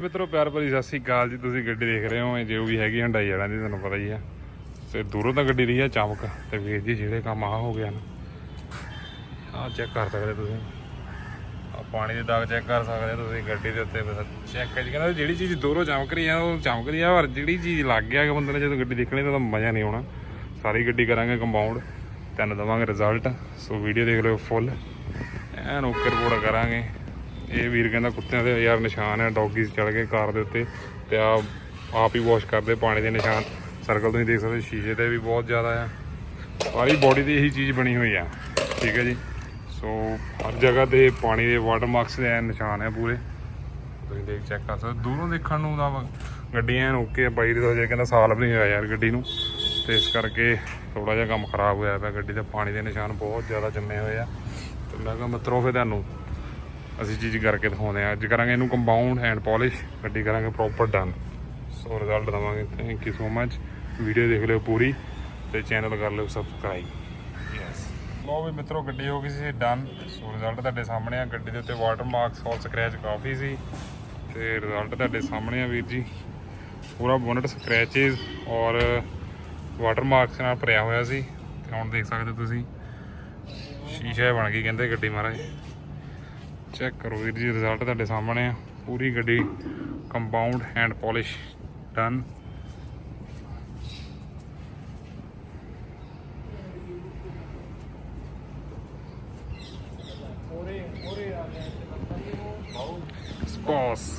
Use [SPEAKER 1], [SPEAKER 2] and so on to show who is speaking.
[SPEAKER 1] ਮਿੱਤਰੋ, ਪਿਆਰ ਭਰੀ ਸਤਿ ਸ੍ਰੀ ਅਕਾਲ ਜੀ। ਤੁਸੀਂ ਗੱਡੀ ਦੇਖ ਰਹੇ ਹੋ, ਇਹ ਜੋ ਵੀ ਹੈਗੀ ਹੰਡਾਈ ਵਾਲਿਆਂ ਦੀ, ਤੁਹਾਨੂੰ ਪਤਾ ਹੀ ਆ। ਤੇ ਦੂਰੋਂ ਤਾਂ ਗੱਡੀ ਰਹੀ ਆ ਚਮਕ, ਤੇ ਵੀਰ ਜੀ ਜਿਹੜੇ ਕੰਮ ਆ ਹੋ ਗਿਆ ਨਾ ਆਹ ਚੈੱਕ ਕਰ ਸਕਦੇ ਤੁਸੀਂ। ਆ ਪਾਣੀ ਦੇ ਦਾਗ ਚੈੱਕ ਕਰ ਸਕਦੇ ਤੁਸੀਂ ਗੱਡੀ ਦੇ ਉੱਤੇ ਚੈੱਕ ਕਰ ਕਹਿੰਦਾ ਜਿਹੜੀ ਚੀਜ਼ ਦੂਰੋਂ ਚਮਕ ਰਹੀ ਆ, ਉਹ ਚਮਕ ਰਹੀ ਆ, ਪਰ ਜਿਹੜੀ ਚੀਜ਼ ਲੱਗ ਗਿਆ ਕਿ ਬੰਦੇ ਨੇ ਜਦੋਂ ਗੱਡੀ ਦੇਖਣੀ, ਤਾਂ ਉਹਦਾ ਮਜ਼ਾ ਨਹੀਂ ਆਉਣਾ। ਸਾਰੀ ਗੱਡੀ ਕਰਾਂਗੇ ਕੰਪਾਊਂਡ ਤੈਨੂੰ ਦਵਾਂਗੇ ਰਿਜ਼ਲਟ ਸੋ ਵੀਡੀਓ ਦੇਖ ਲਿਓ ਫੁੱਲ ਐਨ ਓਕੇ ਰਿਪੋਰਟ ਕਰਾਂਗੇ। ਇਹ ਵੀਰ ਕਹਿੰਦਾ ਕੁੱਤਿਆਂ ਦੇ ਯਾਰ ਨਿਸ਼ਾਨ ਹੈ ਡੌਗੀਜ਼ ਚੜ ਗਏ ਕਾਰ ਦੇ ਉੱਤੇ ਤੇ ਆ ਆਪ ਹੀ ਵਾਸ਼ ਕਰਦੇ ਪਾਣੀ ਦੇ ਨਿਸ਼ਾਨ। ਸਰਕਲ ਤੁਸੀਂ ਦੇਖ ਸਕਦੇ ਸ਼ੀਸ਼ੇ ਤੇ ਵੀ ਬਹੁਤ ਜ਼ਿਆਦਾ ਆ। ਸਾਰੀ ਬੋਡੀ ਦੀ ਇਹੀ ਚੀਜ਼ ਬਣੀ ਹੋਈ ਆ, ਠੀਕ ਹੈ ਜੀ? ਸੋ ਹਰ ਜਗ੍ਹਾ ਤੇ ਪਾਣੀ ਦੇ ਵਾਟਰ ਮਾਰਕਸ ਦੇ ਐਨ ਨਿਸ਼ਾਨ ਹੈ ਪੂਰੇ। ਤੁਸੀਂ ਦੇਖ ਚੈੱਕ ਕਰ ਸਕਦੇ ਦੂਰੋਂ ਦੇਖਣ ਨੂੰ ਤਾਂ ਗੱਡੀਆਂ ਐਨ ਓਕੇ ਆ, ਬਾਈ ਦੇ ਜੇ ਕਹਿੰਦਾ ਸਾਲ ਵੀ ਨਹੀਂ ਹੋਇਆ ਯਾਰ ਗੱਡੀ ਨੂੰ। ਤੇ ਇਸ ਕਰਕੇ ਥੋੜਾ ਜਿਹਾ ਕੰਮ ਖਰਾਬ ਹੋਇਆ ਪਿਆ, ਗੱਡੀ ਤੇ ਪਾਣੀ ਦੇ ਨਿਸ਼ਾਨ ਬਹੁਤ ਜ਼ਿਆਦਾ ਜੰਮੇ ਹੋਏ ਆ। ਤੇ ਮੈਂ ਕਿਹਾ, ਮਿੱਤਰੋ ਫਿਰ ਤੁਹਾਨੂੰ। ਅਸੀਂ ਚੀਜ਼ ਕਰਕੇ ਦਿਖਾਉਂਦੇ ਆ ਅੱਜ ਕਰਾਂਗੇ ਇਹਨੂੰ ਕੰਪਾਊਂਡ ਹੈਂਡ ਪਾਲਿਸ਼ ਗੱਡੀ ਕਰਾਂਗੇ ਪ੍ਰੋਪਰ ਡਨ ਸੋ ਰਿਜ਼ਲਟ ਦਵਾਂਗੇ thank you so much video ਦੇਖ ਲਿਓ ਪੂਰੀ ਤੇ ਚੈਨਲ ਕਰ ਲਿਓ ਸਬਸਕ੍ਰਾਈਬ ਯੈਸ ਲੋ ਵੀ ਮਿੱਤਰੋ, ਗੱਡੀ ਹੋ ਗਈ ਸੀ ਡਨ ਸੋ ਰਿਜ਼ਲਟ ਤੁਹਾਡੇ ਸਾਹਮਣੇ ਆ। ਗੱਡੀ ਦੇ ਉੱਤੇ ਵਾਟਰ ਮਾਰਕਸ ਔਰ ਸਕ੍ਰੈਚ ਕਾਫੀ ਸੀ। ਤੇ ਰਿਜ਼ਲਟ ਤੁਹਾਡੇ ਸਾਹਮਣੇ ਆ ਵੀਰ ਜੀ। ਪੂਰਾ ਬੋਨਟ ਸਕ੍ਰੈਚਸ ਔਰ ਵਾਟਰ ਮਾਰਕਸ ਨਾਲ ਭਰਿਆ ਹੋਇਆ ਸੀ। ਤੇ ਹੁਣ ਦੇਖ ਸਕਦੇ ਹੋ ਤੁਸੀਂ। ਸ਼ੀਸ਼ਾ ਬਣ ਗਈ ਕਹਿੰਦੇ ਗੱਡੀ ਮਹਾਰਾਜ। ਚੈੱਕ ਕਰੋ ਵੀਰ ਜੀ ਰਿਜ਼ਲਟ ਤੁਹਾਡੇ ਸਾਹਮਣੇ ਆ। ਪੂਰੀ ਗੱਡੀ compound hand polish done suppose